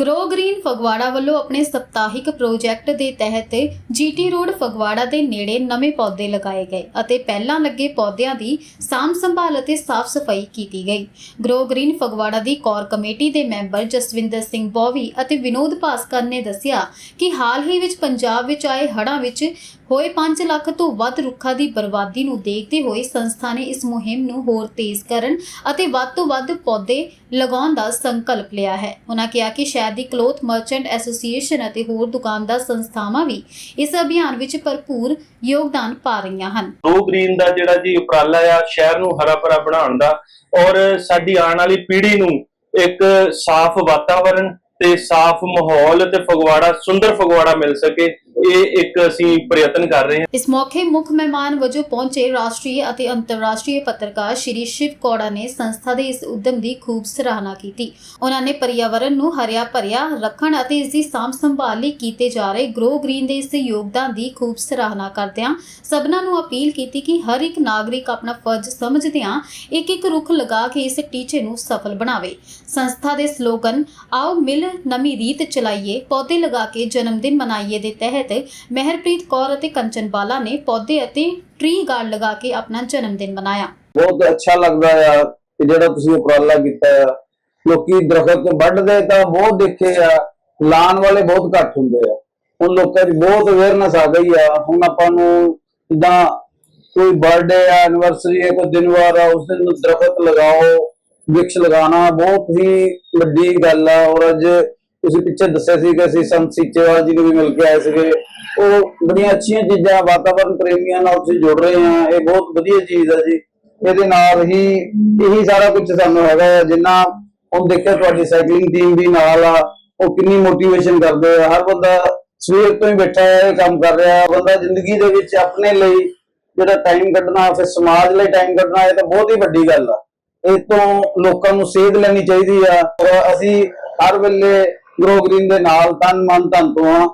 Grow green Phagwara ਵੱਲੋਂ ਆਪਣੇ ਸਪਤਾਹਿਕ project ਦੇ ਤਹਿਤ ਜੀਟੀ ਰੋਡ ਫਗਵਾੜਾ ਦੇ ਨੇੜੇ ਨਵੇਂ ਪੌਦੇ ਲਗਾਏ ਗਏ ਅਤੇ ਪਹਿਲਾਂ ਲੱਗੇ ਪੌਦਿਆਂ ਦੀ ਸਾਂਭ ਸੰਭਾਲ ਅਤੇ ਸਾਫ਼ ਸਫ਼ਾਈ ਕੀਤੀ ਗਈ। ਗਰੋ ਗ੍ਰੀਨ ਫਗਵਾੜਾ ਦੀ ਕੋਰ ਕਮੇਟੀ ਦੇ ਮੈਂਬਰ ਜਸਵਿੰਦਰ ਸਿੰਘ ਬੋਵੀ ਅਤੇ ਵਿਨੋਦ ਭਾਸਕਰ ਨੇ ਦੱਸਿਆ ਕਿ ਹਾਲ ਹੀ ਵਿੱਚ ਪੰਜਾਬ ਵਿੱਚ ਆਏ ਹੜ੍ਹਾਂ ਵਿੱਚ ਹੋਏ 5 ਲੱਖ ਤੋਂ ਵੱਧ ਰੁੱਖਾਂ ਦੀ ਬਰਬਾਦੀ ਨੂੰ ਦੇਖਦੇ ਹੋਏ ਸੰਸਥਾ ਨੇ ਇਸ ਮੁਹਿੰਮ ਨੂੰ ਹੋਰ ਤੇਜ਼ ਕਰਨ ਅਤੇ ਵੱਧ ਤੋਂ ਵੱਧ ਪੌਦੇ ਲਗਾਉਣ ਦਾ ਸੰਕਲਪ ਲਿਆ ਹੈ। ਉਹਨਾਂ ਕਿਹਾ ਕਿ ਸ਼ਹਿਰ ਦੀ ਕਲੋਥ ਮਰਚੈਂਟ ਐਸੋਸੀਏਸ਼ਨ ਅਤੇ ਹੋਰ ਦੁਕਾਨਦਾਰ ਸੰਸਥਾਵਾਂ ਵੀ ਇਸ ਅਭਿਆਨ ਵਿੱਚ ਭਰਪੂਰ ਯੋਗਦਾਨ ਪਾ ਰਹੀਆਂ ਹਨ। ਗੋ ਗ੍ਰੀਨ ਦਾ ਜਿਹੜਾ ਜੀ ਉਪਰਾਲਾ ਆ, ਸ਼ਹਿਰ ਨੂੰ ਹਰਾ ਭਰਾ ਬਣਾਉਣ ਦਾ ਔਰ ਸਾਡੀ ਆਉਣ ਵਾਲੀ ਪੀੜ੍ਹੀ ਨੂੰ ਇੱਕ ਸਾਫ਼ ਵਾਤਾਵਰਣ ਤੇ ਸਾਫ਼ ਮਾਹੌਲ ਤੇ ਫਗਵਾੜਾ, ਸੁੰਦਰ ਫਗਵਾੜਾ ਮਿਲ ਸਕੇ। ਇਹ ਇੱਕ ਅਸੀਂ ਪ੍ਰਯਤਨ ਕਰ ਰਹੇ ਹਾਂ। ਇਸ ਮੌਕੇ ਮੁੱਖ ਮਹਿਮਾਨ ਵਜੋਂ ਪਹੁੰਚੇ ਰਾਸ਼ਟਰੀ ਅਤੇ ਅੰਤਰਰਾਸ਼ਟਰੀ ਪੱਤਰਕਾਰ ਸ਼੍ਰੀ ਸ਼ਿਵ ਕੌੜਾ ਨੇ ਸੰਸਥਾ ਦੇ ਇਸ ਉਦਮ ਦੀ ਖੂਬ ਸਰਾਹਨਾ ਕੀਤੀ। ਉਹਨਾਂ ਨੇ ਪਰਿਆਵਰਣ ਨੂੰ ਹਰਿਆ ਭਰਿਆ ਰੱਖਣ ਅਤੇ ਇਸ ਦੀ ਸਾਂਭ ਸੰਭਾਲ ਲਈ ਕੀਤੇ ਜਾ ਰਹੇ ਗਰੋ ਗ੍ਰੀਨ ਦੇ ਇਸ ਯੋਗਦਾਨ ਦੀ ਖੂਬ ਸਰਾਹਨਾ ਕਰਦਿਆਂ ਸਭਨਾਂ ਨੂੰ ਅਪੀਲ ਕੀਤੀ ਕਿ ਹਰ ਇੱਕ ਨਾਗਰਿਕ ਆਪਣਾ ਫਰਜ਼ ਸਮਝਦਿਆਂ ਇੱਕ ਇੱਕ ਰੁੱਖ ਲਗਾ ਕੇ ਇਸ ਟੀਚੇ ਨੂੰ ਸਫਲ ਬਣਾਵੇ। ਸੰਸਥਾ ਦੇ ਸਲੋਗਨ, ਆਓ ਮਿਲ ਨਵੀਂ ਰੀਤ ਚਲਾਈਏ, ਪੌਦੇ ਲਗਾ ਕੇ ਜਨਮ ਦਿਨ ਮਨਾਈਏ ਦੇ ਤਹਿਤ ਮਹਿਰਪ੍ਰੀਤ ਕੌਰ ਅਤੇ ਕੰਚਨ ਬਾਲਾ ਨੇ ਪੌਦੇ ਅਤੇ ਟਰੀ ਗਾਰਡ ਲਗਾ ਕੇ ਆਪਣਾ ਜਨਮ ਦਿਨ ਮਨਾਇਆ। ਬਹੁਤ ਅੱਛਾ ਲੱਗਦਾ ਆ ਕਿ ਜਿਹੜਾ ਤੁਸੀਂ ਉਪਰਾਲਾ ਕੀਤਾ ਆ, ਲੋਕੀ ਦਰਖਤ ਵੱਢਦੇ ਤਾਂ ਬਹੁਤ ਦੇਖੇ ਆ, ਲਾਣ ਵਾਲੇ ਬਹੁਤ ਘੱਟ ਹੁੰਦੇ ਆ। ਹੁਣ ਲੋਕਾਂ ਦੀ ਬਹੁਤ ਅਵੇਅਰਨੈਸ ਆ ਗਈ ਆ, ਹੁਣ ਆਪਾਂ ਨੂੰ ਜਿੱਦਾਂ ਕੋਈ ਬਰਥਡੇ ਆ ਐਨਵਰਸਰੀ ਹੈ ਕੋਈ ਦਿਨ ਵਾਰ ਆ, ਉਸ ਦਿਨ ਦਰਖਤ ਲਗਾਓ, ਵਿਕਸ਼ ਲਗਾਉਣਾ ਬਹੁਤ ਹੀ ਵੱਡੀ ਗੱਲ ਆ। ਔਰ ਅੱਜ ਤੁਸੀਂ ਪਿੱਛੇ ਦੱਸਿਆ ਸੀ ਕਿ ਅਸੀਂ ਸੰਤ ਸੀਚੇਵਾਲ ਜੀ ਨੂੰ ਵੀ ਮਿਲ ਕੇ ਆਏ ਸੀਗੇ। ਉਹ ਬੜੀਆਂ ਅੱਛੀਆਂ ਚੀਜ਼ਾਂ ਵਾਤਾਵਰਣ ਪ੍ਰੇਮੀਆਂ ਨਾਲ ਤੁਸੀਂ ਜੁੜ ਰਹੇ ਆ, ਇਹ ਬਹੁਤ ਵਧੀਆ ਚੀਜ਼ ਆ ਜੀ। ਇਹਦੇ ਨਾਲ ਹੀ ਇਹੀ ਸਾਰਾ ਕੁਝ ਸਾਨੂੰ ਹੈਗਾ ਜਿੰਨਾ ਹੁਣ ਦੇਖਿਆ ਤੁਹਾਡੀ ਸਾਈਕਲਿੰਗ ਟੀਮ ਵੀ ਨਾਲ ਆ, ਉਹ ਕਿੰਨੀ ਮੋਟੀਵੇਸ਼ਨ ਕਰਦੇ ਆ। ਹਰ ਬੰਦਾ ਸਵੇਰ ਤੋਂ ਹੀ ਬੈਠਾ ਹੈ ਇਹ ਕੰਮ ਕਰ ਰਿਹਾ ਬੰਦਾ ਜ਼ਿੰਦਗੀ ਦੇ ਵਿੱਚ ਆਪਣੇ ਲਈ ਜਿਹੜਾ ਟਾਈਮ ਕੱਢਣਾ, ਫਿਰ ਸਮਾਜ ਲਈ ਟਾਈਮ ਕੱਢਣਾ, ਇਹ ਤਾਂ ਬਹੁਤ ਹੀ ਵੱਡੀ ਗੱਲ ਆ। ਇਹ ਤੋਂ ਲੋਕਾਂ ਨੂੰ ਸੇਧ ਲੈਣੀ ਚਾਹੀਦੀ ਆ। ਅਸੀਂ ਹਰ ਵੇਲੇ ਗਰੋ ਦੇ ਨਾਲ ਤਨ ਮਨ ਧਨ ਤੋਂ ਆ